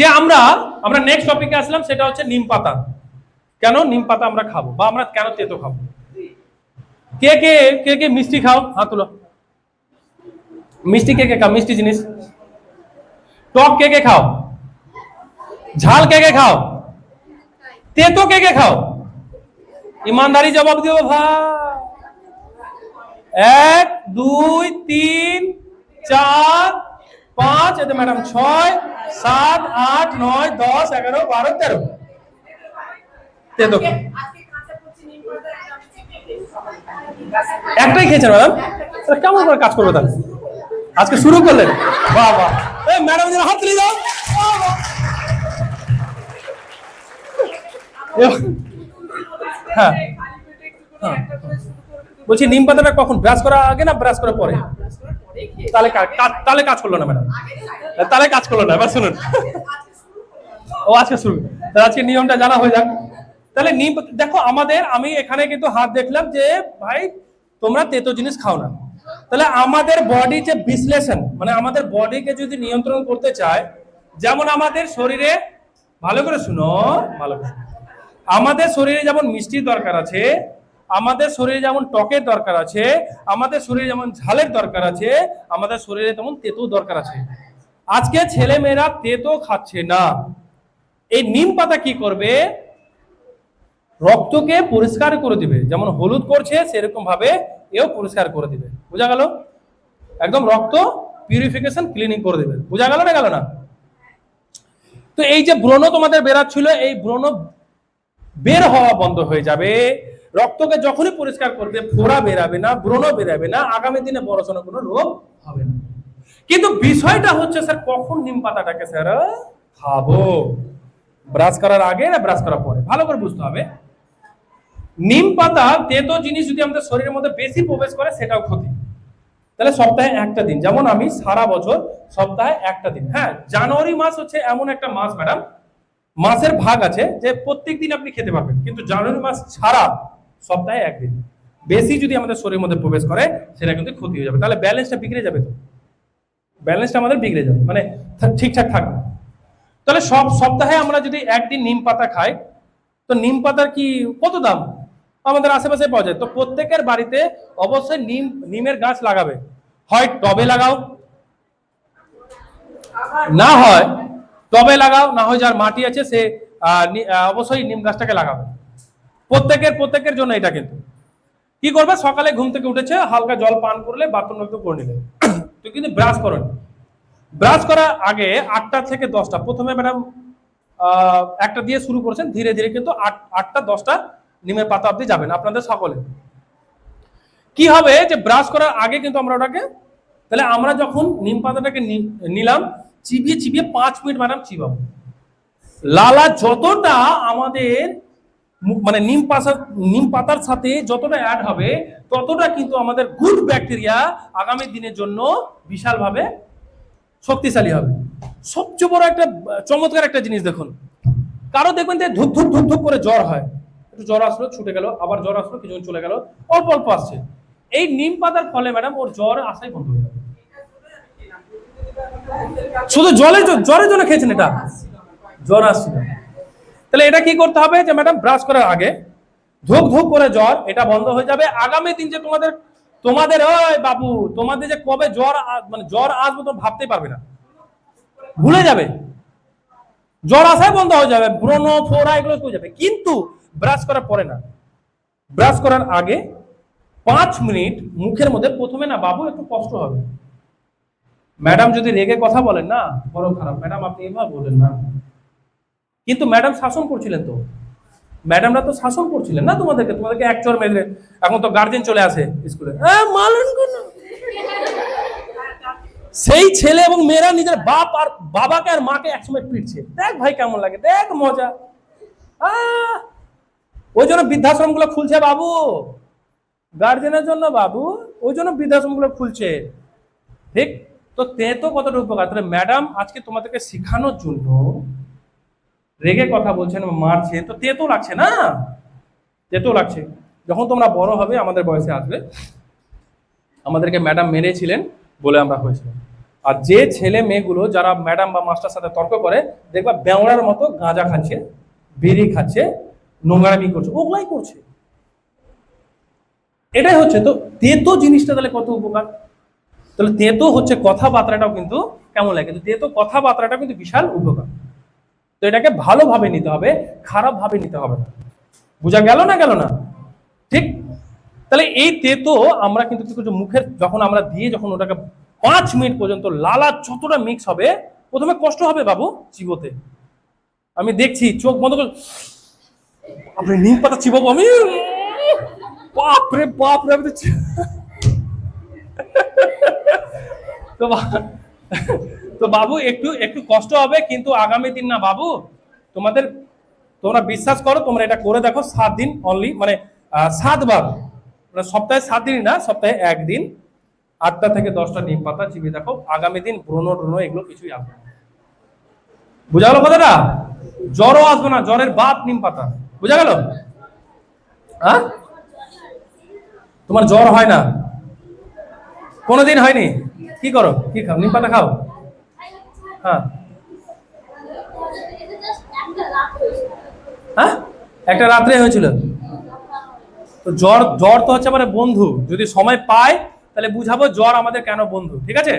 যে আমরা আমরা নেক্সট টপিকে আসলাম, সেটা হচ্ছে নিম পাতা। কেন নিম পাতা আমরা খাব? বা আমরা কেন তেতো খাব? কে কে কে কে মিষ্টি খাও? হাত তুলো। মিষ্টি কে কে খাও? মিষ্টি জিনিস। টক কে কে খাও? ঝাল কে কে খাও? তেতো কে কে খাও? ইমানদারি জবাব দিও ভাই। এক, দুই, তিন, চার পাঁচ এতে ম্যাডাম ছয়, সাত, আট, নয়, দশ, এগারো, বারো, তেরো। তেতো একটাই খেয়েছেন ম্যাডাম কেমন করে কাজ করবে তাহলে? আজকে শুরু করলেন? বাহ বাহ। ম্যাডাম যেন হাত দাও। হ্যাঁ দেবো। বলছি, নিম পাতাটা কখন? ব্রাশ করা আগে না ব্রাশ করার পরে ব্রাশ করার পরেই খেয়ে তাহলে তাহলে কাজ করল না ম্যাডাম। তাহলে কাজ করল না, এবার শুনুন। ও আজকে শুরু। আজকে নিয়মটা জানা হয়ে যাক। তাহলে নিম দেখো, আমাদের, আমি এখানে কিন্তু হাত দেখলাম যে, ভাই, তোমরা তেতো জিনিস খাও না। তাহলে আমাদের বডি যে বিশ্লেষণ মানে আমাদের বডিকে যদি নিয়ন্ত্রণ করতে চায়, যেমন আমাদের শরীরে, ভালো করে শুনো, ভালো করে আমাদের শরীরে যেমন মিষ্টির দরকার আছে আমাদের শরীরে যেমন টকের দরকার আছে, আমাদের শরীরে যেমন ঝালের দরকার আছে, আমাদের শরীরে তেমন তেতো দরকার আছে। আজকে ছেলে মেয়েরা তেতো খাচ্ছে না। এই নিম পাতা কি করবে? রক্তকে পরিষ্কার করে দিবে। যেমন হলুদ করছে সেরকম ভাবে এও পরিষ্কার করে দিবে। বোঝা গেল? একদম রক্ত পিউরিফিকেশন ক্লিনিং করে দিবে। বোঝা গেল না গেল না? তো এই যে ব্রণ তোমাদের বেরাচ্ছিল, এই ব্রণ বের হওয়া বন্ধ হয়ে যাবে। রক্তকে যখনই পরিষ্কার করবে, ফোড়া বেরাবে না, ব্রণ বেরাবে না, আগামী দিনে বড় সড়ো কোনো রোগ হবে না। কিন্তু বিষয়টা হচ্ছে, স্যার, কখন নিম পাতাটাকে, স্যার, খাব? ব্রাশ করার আগে না ব্রাশ করার পরে? ভালো করে বুঝতে হবে। নিম পাতা, তেতো জিনিস যদি আমাদের শরীরের মধ্যে বেশি প্রবেশ করে, সেটাও ক্ষতি। তাহলে সপ্তাহে একটা দিন, যেমন আমি সারা বছর সপ্তাহে একটা দিন। হ্যাঁ জানুয়ারি মাস হচ্ছে এমন একটা মাস, ম্যাডাম। মাসের ভাগ আছে যে প্রত্যেক দিন আপনি খেতে পারবেন, কিন্তু জানুয়ারি মাস ছাড়া সপ্তাহে একদিন। বেশি যদি আমাদের শরীরের মধ্যে প্রবেশ করে, সেটা কিন্তু ক্ষতি হয়ে যাবে। তাহলে ব্যালেন্সটা বিগড়ে যাবে তো? ব্যালেন্সটা আমাদের বিগড়ে যাবে মানে ঠিকঠাক থাকবে। তাহলে সব সপ্তাহে আমরা যদি একদিন নিম পাতা খাই, তো নিম পাতার কি কত দাম? আমাদের আশেপাশে পাওয়া যায়। তো প্রত্যেকের বাড়িতে অবশ্যই নিম, নিমের গাছ লাগাবে। হয় টবে লাগাও, না হয় টবে লাগাও, না হয় যার মাটি আছে সে অবশ্যই নিম গাছটাকে লাগাবে। প্রত্যেকের প্রত্যেকের জন্য এটা কিন্তু। কি করবে? সকালে ঘুম থেকে উঠেছে, হালকা জল পান করলে বাথরুম একটু করে নিলে তুই কিন্তু ব্রাশ করেন। ব্রাশ করার আগে আটটা থেকে দশটা, প্রথমে ম্যাডাম একটা দিয়ে শুরু করেছেন, ধীরে ধীরে কিন্তু আট, আটটা, দশটা নিমের পাতা অব্দি যাবেন আপনাদের সকলে। কি হবে যে ব্রাশ করার আগে কিন্তু আমরা ওটাকে, তাহলে আমরা যখন নিম পাতাটাকে নিলাম, চিবিয়ে চিবিয়ে পাঁচ মিনিট ম্যাডাম চিবাবো। লালা, যতটা আমাদের মানে নিম পাতা নিম পাতার সাথে যতটা অ্যাড হবে, ততটা কিন্তু আমাদের গুড ব্যাকটেরিয়া আগামী দিনের জন্য বিশালভাবে শক্তিশালী হবে। সবচেয়ে বড় একটা, চমৎকার একটা জিনিস দেখুন। কারও দেখবেন যে ধুপ ধুপ ধুপ ধুপ করে জ্বর হয়। একটু জ্বর আসলো, ছুটে গেল, আবার জ্বর আসলো কিছুজন চলে গেল, অল্প অল্প আসছে। এই নিম পাতার ফলে ম্যাডাম ওর জ্বর আসাই বন্ধ হয়ে যাবে। শুধু জলে জ্বরের জন্য খেয়েছেন এটা? জ্বর আসছিল। তাহলে এটা কি করতে হবে? যে ম্যাডাম ব্রাশ করার আগে ধুক ধুক করে জ্বর, এটা বন্ধ হয়ে যাবে। আগামী দিন যে তোমাদের তোমাদের, ওই বাবু, তোমাদের যে কবে জ্বর মানে জ্বর আসবে তো ভাবতেই পারবে না। ভুলে যাবে। জ্বর আসাই বন্ধ হয়ে যাবে। ব্রণ, ফোড়া, এগুলো হয়ে যাবে। কিন্তু ব্রাশ করার পরে না। ব্রাশ করার আগে পাঁচ মিনিট মুখের মধ্যে প্রথমে না বাবু, একটু কষ্ট হবে। ম্যাডাম যদি রেগে কথা বলেন না, বড় খারাপ। ম্যাডাম আপনি এভাবে বলেন না। কিন্তু ম্যাডাম শাসন করছিলেন তো। ম্যাডামরা তো শাসন করছিলেন না তোমাদেরকে? তোমাদেরকে এক চর মেরে এখন তো গার্জেন চলে আসে স্কুলে "আহ, মারলেন কেন?" সেই ছেলে এবং মেয়েরা নিজের বাপ আর বাবাকে আর মাকে একসময় পিটছে। দেখ ভাই কেমন লাগে দেখ মজা। ওই জন্য বৃদ্ধাশ্রমগুলো খুলছে বাবু। গার্জেনের জন্য বাবু ওই জন্য বৃদ্ধাশ্রমগুলো খুলছে। ঠিক তো তে তো কতটা উপকার। তাহলে ম্যাডাম আজকে তোমাদেরকে শেখানোর জন্য রেগে কথা বলছেন মারছে, তো তেতো লাগছে না? তেতো লাগছে। যখন তোমরা বড় হবে, আমাদের বয়সে আসবে। আমাদেরকে ম্যাডাম মেরেছিলেন বলে আমরা হয়েছিলাম। আর যে ছেলে মেয়েগুলো যারা ম্যাডাম বা মাস্টার সাথে তর্ক করে, দেখবা বেওড়ার মতো গাঁজা খাচ্ছে, বিড়ি খাচ্ছে, নোংরামি করছে, ওগুলাই করছে। এটাই হচ্ছে, তো তেতো জিনিসটা তাহলে কত উপকার? তাহলে তেতো হচ্ছে কথাবার্তাটাও কিন্তু কেমন লাগে? তেতো কথাবার্তাটাও কিন্তু বিশাল উপকার। তো এটাকে ভালোভাবে নিতে হবে খারাপ ভাবে নিতে হবে না। বোঝা গেল না গেল না? ঠিক? তাহলে এই তেতো আমরা কিন্তু কি করছি, মুখের যখন আমরা দিয়ে যখন ওটাকে পাঁচ মিনিট পর্যন্ত লালা যতটা মিক্স হবে, প্রথমে কষ্ট হবে বাবু চিবোতে। আমি দেখছি চোখ বন্ধ করে, আপনি নিম পাতা চিবাবো আমি? বাপরে বাপরে, আমি তো তো বাবু, একটু একটু কষ্ট হবে, কিন্তু আগামী দিন না বাবু, তোমাদের, তোমরা বিশ্বাস করো, তোমরা এটা করে দেখো, সাত দিন অনলি মানে সাতবার মানে সপ্তাহে সাত দিন না, সপ্তাহে একদিন, আটটা থেকে দশটা নিম পাতা চিবিয়ে দেখো, আগামী দিন ব্রণ ট্রণ এগুলো কিছুই আসবে না। বুঝা গেল কথাটা? জ্বরও আসবে না, জ্বরের বাপ নিম পাতা, বুঝা গেল? হ্যাঁ তোমার জ্বর হয় না? কোনোদিন হয়নি? কি করো? কি খাও? নিম পাতা খাও? হ্যাঁ। হ্যাঁ? একটা রাত্রে হয়েছিল। তো জ্বর জ্বর তো হচ্ছে আমার বন্ধু। যদি সময় পায়, তাহলে বুঝাবো জ্বর আমাদের কেন বন্ধু, ঠিক আছে?